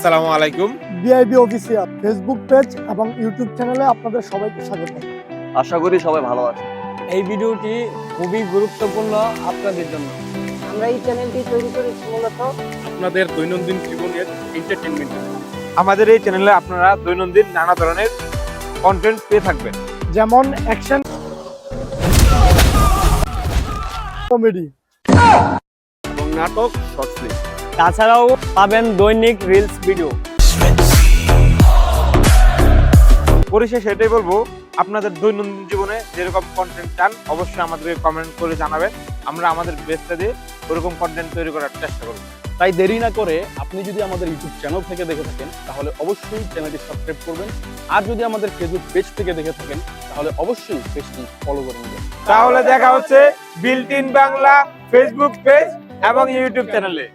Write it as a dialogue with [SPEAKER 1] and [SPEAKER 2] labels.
[SPEAKER 1] আসসালামু আলাইকুম।
[SPEAKER 2] BIB official Facebook page এবং ইউটিউব চ্যানেলে আপনাদের সবাইকে স্বাগত।
[SPEAKER 3] আশা করি সবাই ভালো আছে
[SPEAKER 4] এই ভিডিওটি খুবই গুরুত্বপূর্ণ আপনাদের জন্য।
[SPEAKER 5] আমরা এই চ্যানেলটি তৈরি করেছি মূলত
[SPEAKER 1] আপনাদের দৈনন্দিন জীবনের এন্টারটেনমেন্ট আমাদের এই চ্যানেলে আপনারা দৈনন্দিন নানা ধরনের কন্টেন্ট পেয়ে থাকবেন।
[SPEAKER 2] যেমন অ্যাকশন কমেডি
[SPEAKER 1] এবং নাটক শর্ট ফিল্ম
[SPEAKER 4] তাছাড়াও পাবেন দৈনিক রিলস ভিডিও।
[SPEAKER 1] পরিশেষে এটাই বলব আপনাদের দৈনন্দিন জীবনে যেরকম কন্টেন্ট চান অবশ্যই আমাদেরকে কমেন্ট করে জানাবেন। আমরা আমাদের বেস্টটা দিয়ে ওরকম কন্টেন্ট তৈরি করার চেষ্টা করব।
[SPEAKER 6] তাই দেরি না করে আপনি যদি আমাদের ইউটিউব চ্যানেল থেকে দেখে থাকেন তাহলে অবশ্যই চ্যানেলটি সাবস্ক্রাইব করবেন। আর যদি আমাদের ফেসবুক পেজ থেকে দেখে থাকেন তাহলে অবশ্যই পেজটি ফলো করে নেবেন।
[SPEAKER 1] তাহলে দেখা হচ্ছে built in Bangla Facebook page এবং ইউটিউব চ্যানেলে